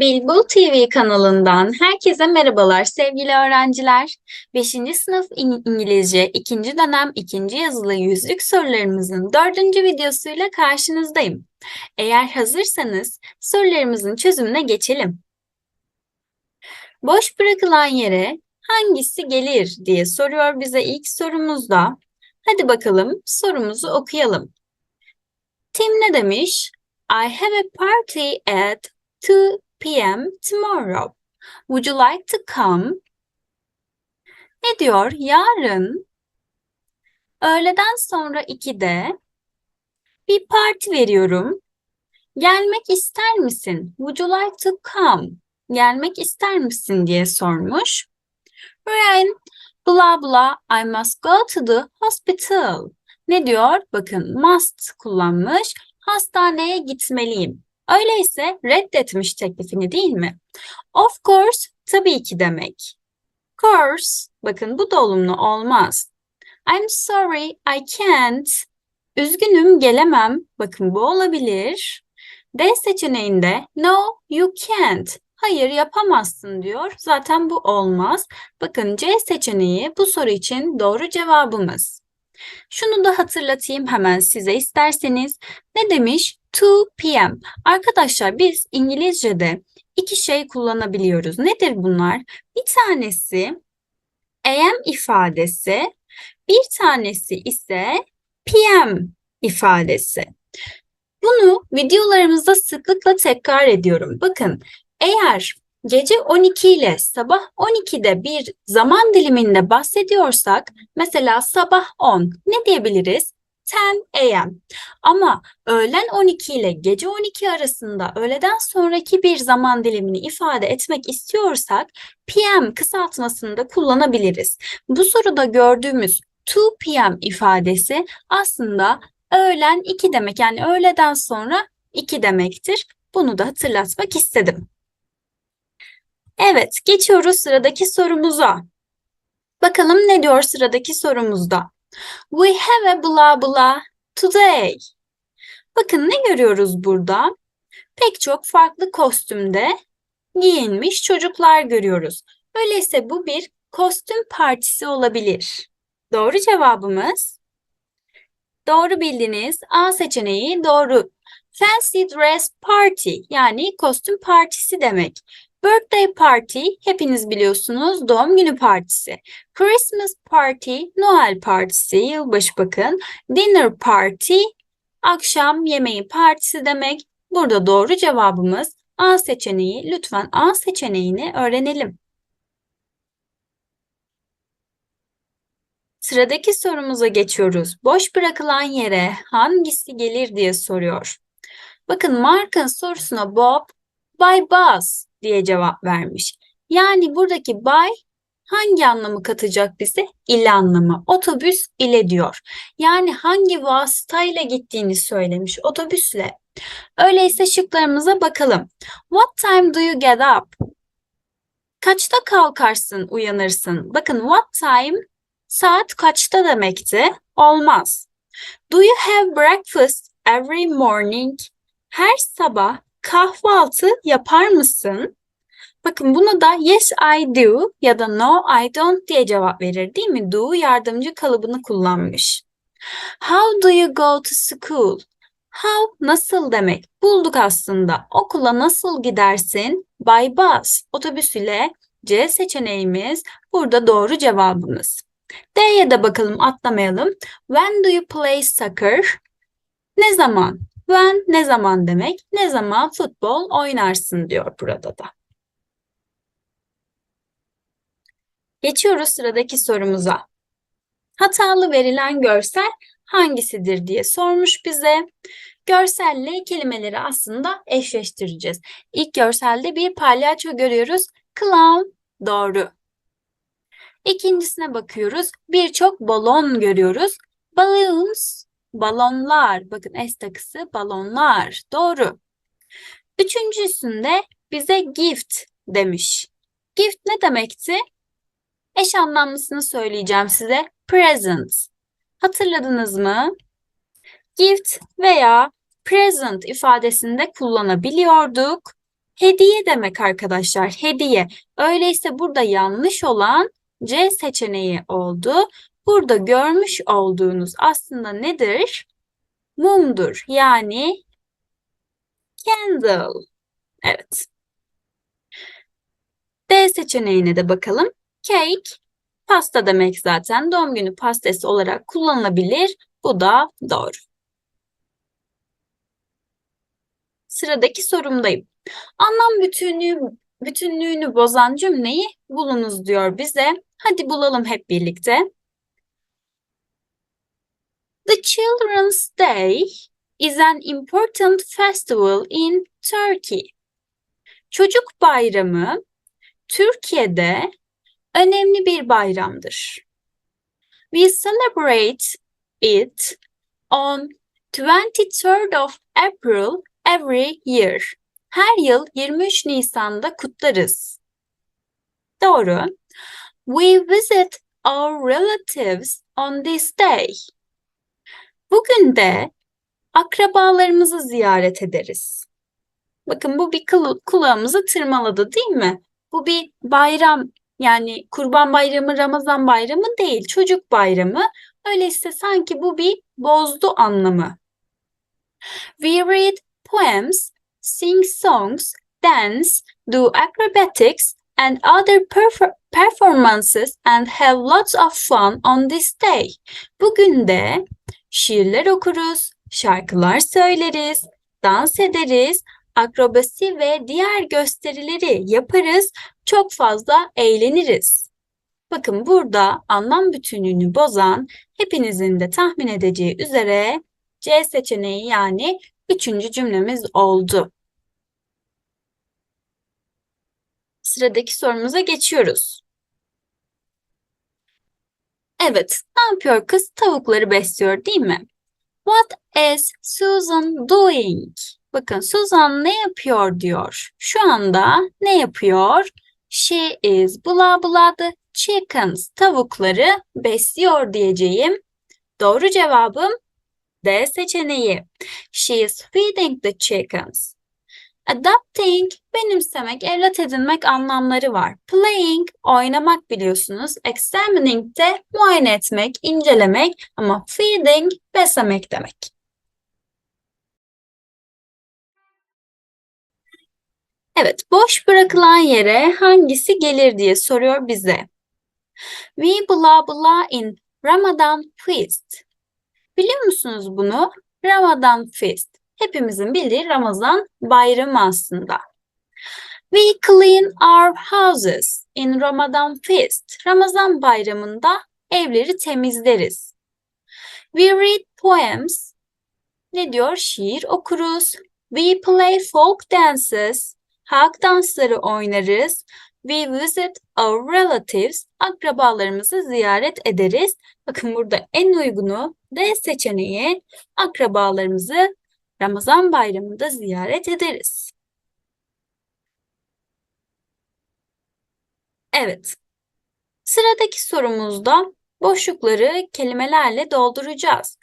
Bilbul TV kanalından herkese merhabalar sevgili öğrenciler. 5. sınıf İng- İngilizce 2. dönem 2. yazılı yüzlük sorularımızın 4. videosuyla karşınızdayım. Eğer hazırsanız sorularımızın çözümüne geçelim. Boş bırakılan yere hangisi gelir diye soruyor bize ilk sorumuzda. Hadi bakalım sorumuzu okuyalım. Tim ne demiş? I have a party at 2 p.m. tomorrow. Would you like to come? Ne diyor? Yarın öğleden sonra 2'de bir parti veriyorum. Gelmek ister misin? Would you like to come? Gelmek ister misin diye sormuş. Ryan, blah blah, I must go to the hospital. Ne diyor? Bakın must kullanmış. Hastaneye gitmeliyim. Öyleyse reddetmiş teklifini değil mi? Of course, tabii ki demek. Course, bakın bu da olumlu olmaz. I'm sorry, I can't. Üzgünüm, gelemem. Bakın bu olabilir. D seçeneğinde no, you can't. Hayır, yapamazsın diyor. Zaten bu olmaz. Bakın C seçeneği bu soru için doğru cevabımız. Şunu da hatırlatayım hemen size isterseniz. Ne demiş? 2 p.m. Arkadaşlar biz İngilizce'de iki şey kullanabiliyoruz. Nedir bunlar? Bir tanesi am ifadesi, bir tanesi ise pm ifadesi. Bunu videolarımızda sıklıkla tekrar ediyorum. Bakın eğer gece 12 ile sabah 12'de bir zaman diliminde bahsediyorsak mesela sabah 10 ne diyebiliriz? 10 a.m. Ama öğlen 12 ile gece 12 arasında öğleden sonraki bir zaman dilimini ifade etmek istiyorsak PM kısaltmasını da kullanabiliriz. Bu soruda gördüğümüz 2 p.m. ifadesi aslında öğlen 2 demek yani öğleden sonra 2 demektir. Bunu da hatırlatmak istedim. Evet, geçiyoruz sıradaki sorumuza. Bakalım ne diyor sıradaki sorumuzda? We have a blah blah today. Bakın ne görüyoruz burada? Pek çok farklı kostümde giyinmiş çocuklar görüyoruz. Öyleyse bu bir kostüm partisi olabilir. Doğru cevabımız doğru bildiniz. A seçeneği doğru. Fancy dress party yani kostüm partisi demek. Birthday party hepiniz biliyorsunuz doğum günü partisi. Christmas party Noel partisi yılbaşı bakın. Dinner party akşam yemeği partisi demek. Burada doğru cevabımız A seçeneği. Lütfen A seçeneğini öğrenelim. Sıradaki sorumuza geçiyoruz. Boş bırakılan yere hangisi gelir diye soruyor. Bakın Mark'ın sorusuna Bob by bus diye cevap vermiş. Yani buradaki by hangi anlamı katacak bize? İle anlamı. Otobüs ile diyor. Yani hangi vasıtayla gittiğini söylemiş. Otobüsle. Öyleyse şıklarımıza bakalım. What time do you get up? Kaçta kalkarsın, uyanırsın? Bakın what time saat kaçta demekti? Olmaz. Do you have breakfast every morning? Her sabah kahvaltı yapar mısın? Bakın buna da yes I do ya da no I don't diye cevap verir değil mi? Do yardımcı kalıbını kullanmış. How do you go to school? How nasıl demek? Bulduk aslında. Okula nasıl gidersin? By bus. Otobüs ile C seçeneğimiz burada doğru cevabımız. D'ye de bakalım atlamayalım. When do you play soccer? Ne zaman? When ne zaman demek? Ne zaman futbol oynarsın diyor burada da. Geçiyoruz sıradaki sorumuza. Hatalı verilen görsel hangisidir diye sormuş bize. Görselle kelimeleri aslında eşleştireceğiz. İlk görselde bir palyaço görüyoruz. Clown doğru. İkincisine bakıyoruz. Birçok balon görüyoruz. Balloons balonlar. Bakın S takısı balonlar. Doğru. Üçüncüsünde bize gift demiş. Gift ne demekti? Eş anlamlısını söyleyeceğim size. Present. Hatırladınız mı? Gift veya present ifadesinde kullanabiliyorduk. Hediye demek arkadaşlar. Hediye. Öyleyse burada yanlış olan C seçeneği oldu. Burada görmüş olduğunuz aslında nedir? Mumdur. Yani candle. Evet. D seçeneğine de bakalım. Cake, pasta demek zaten. Doğum günü pastası olarak kullanılabilir. Bu da doğru. Sıradaki sorumdayım. Anlam bütünlüğü, bütünlüğünü bozan cümleyi bulunuz diyor bize. Hadi bulalım hep birlikte. The Children's Day is an important festival in Turkey. Çocuk bayramı Türkiye'de önemli bir bayramdır. We celebrate it on 23rd of April every year. Her yıl 23 Nisan'da kutlarız. Doğru. We visit our relatives on this day. Bugün de akrabalarımızı ziyaret ederiz. Bakın bu bir kulağımızı tırmaladı değil mi? Bu bir bayram yani Kurban Bayramı, Ramazan Bayramı değil, çocuk bayramı. Öyleyse sanki bu bir bozdu anlamı. We read poems, sing songs, dance, do acrobatics and other performances and have lots of fun on this day. Bugün de şiirler okuruz, şarkılar söyleriz, dans ederiz, akrobasi ve diğer gösterileri yaparız, çok fazla eğleniriz. Bakın burada anlam bütünlüğünü bozan hepinizin de tahmin edeceği üzere C seçeneği yani üçüncü cümlemiz oldu. Sıradaki sorumuza geçiyoruz. Evet, ne yapıyor kız? Tavukları besliyor değil mi? What is Susan doing? Bakın Susan ne yapıyor diyor. Şu anda ne yapıyor? She is blah blah the chickens. Tavukları besliyor diyeceğim. Doğru cevabım D seçeneği. She is feeding the chickens. Adopting, benimsemek, evlat edinmek anlamları var. Playing, oynamak biliyorsunuz. Examining de muayene etmek, incelemek ama feeding, beslemek demek. Evet, boş bırakılan yere hangisi gelir diye soruyor bize. We blah blah in Ramadan feast. Biliyor musunuz bunu? Ramadan feast. Hepimizin bildiği Ramazan bayramı aslında. We clean our houses in Ramadan feast. Ramazan bayramında evleri temizleriz. We read poems. Ne diyor? Şiir okuruz. We play folk dances. Halk dansları oynarız. We visit our relatives. Akrabalarımızı ziyaret ederiz. Bakın burada en uygunu D seçeneği akrabalarımızı Ramazan bayramında ziyaret ederiz. Evet. Sıradaki sorumuzda boşlukları kelimelerle dolduracağız.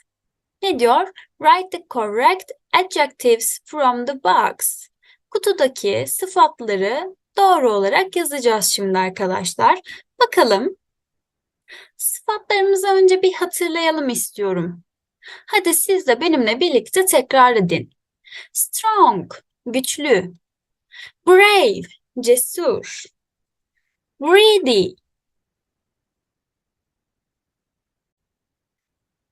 Ne diyor? Write the correct adjectives from the box. Kutudaki sıfatları doğru olarak yazacağız şimdi arkadaşlar. Bakalım. Sıfatlarımızı önce bir hatırlayalım istiyorum. Hadi siz de benimle birlikte tekrar edin. Strong, güçlü. Brave, cesur. Greedy,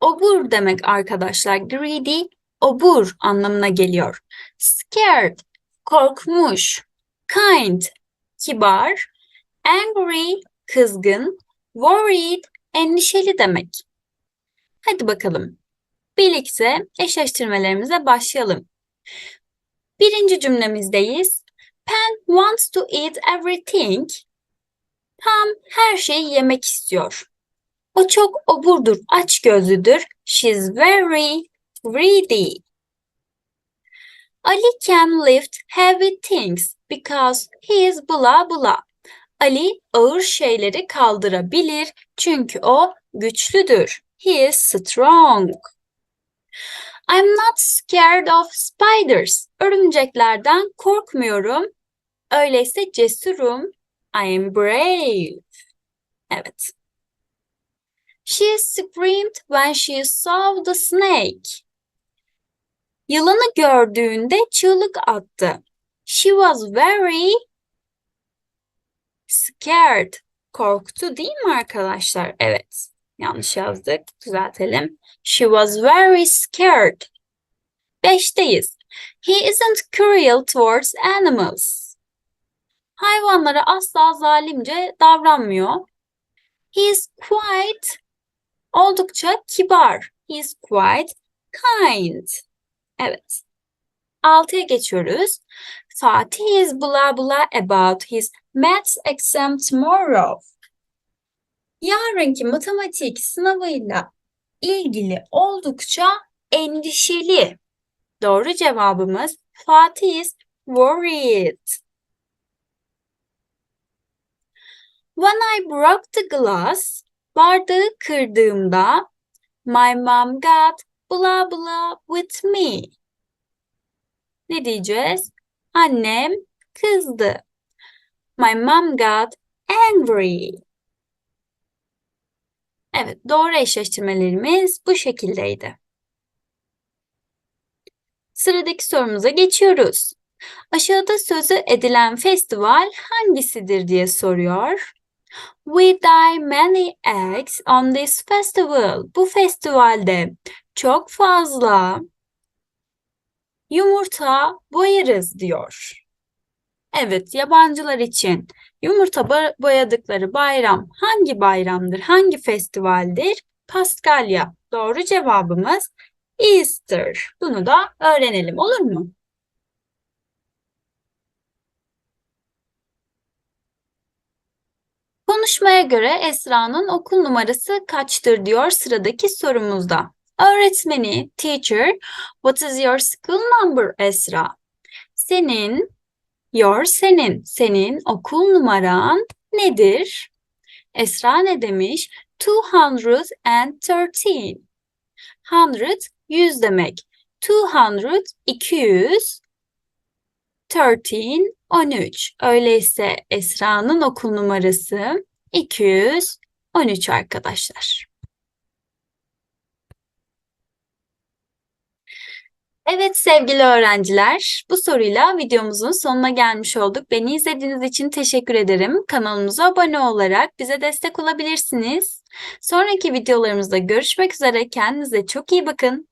obur demek arkadaşlar. Greedy, obur anlamına geliyor. Scared, korkmuş. Kind, kibar. Angry, kızgın. Worried, endişeli demek. Hadi bakalım. Birlikte eşleştirmelerimize başlayalım. Birinci cümlemizdeyiz. Pen wants to eat everything. Pam her şeyi yemek istiyor. O çok oburdur, aç gözlüdür. She's very greedy. Ali can lift heavy things because he is blah blah. Ali ağır şeyleri kaldırabilir çünkü o güçlüdür. He is strong. I'm not scared of spiders. Örümceklerden korkmuyorum. Öyleyse cesurum. I am brave. Evet. She screamed when she saw the snake. Yılanı gördüğünde çığlık attı. She was very scared. Korktu değil mi arkadaşlar? Evet. Yanlış yazdık. Düzeltelim. She was very scared. Beşteyiz. He isn't cruel towards animals. Hayvanlara asla zalimce davranmıyor. He is quite oldukça kibar. He is quite kind. Evet. Altıya geçiyoruz. Fatih is blah blah about his maths exam tomorrow. Yarınki matematik sınavıyla ilgili oldukça endişeli. Doğru cevabımız Fatih is worried. When I broke the glass, bardağı kırdığımda my mom got blah blah with me. Ne diyeceğiz? Annem kızdı. My mom got angry. Evet, doğru eşleştirmelerimiz bu şekildeydi. Sıradaki sorumuza geçiyoruz. Aşağıda sözü edilen festival hangisidir diye soruyor. We dye many eggs on this festival. Bu festivalde çok fazla yumurta boyarız diyor. Evet, yabancılar için yumurta boyadıkları bayram hangi bayramdır, hangi festivaldir? Paskalya. Doğru cevabımız Easter. Bunu da öğrenelim olur mu? Konuşmaya göre Esra'nın okul numarası kaçtır diyor sıradaki sorumuzda. Öğretmeni, teacher, what is your school number Esra? Senin, your senin, senin okul numaran nedir? Esra ne demiş? 213. 100 100 demek. 200 200 13 13. Öyleyse Esra'nın okul numarası 213 arkadaşlar. Evet sevgili öğrenciler, bu soruyla videomuzun sonuna gelmiş olduk. Beni izlediğiniz için teşekkür ederim. Kanalımıza abone olarak bize destek olabilirsiniz. Sonraki videolarımızda görüşmek üzere. Kendinize çok iyi bakın.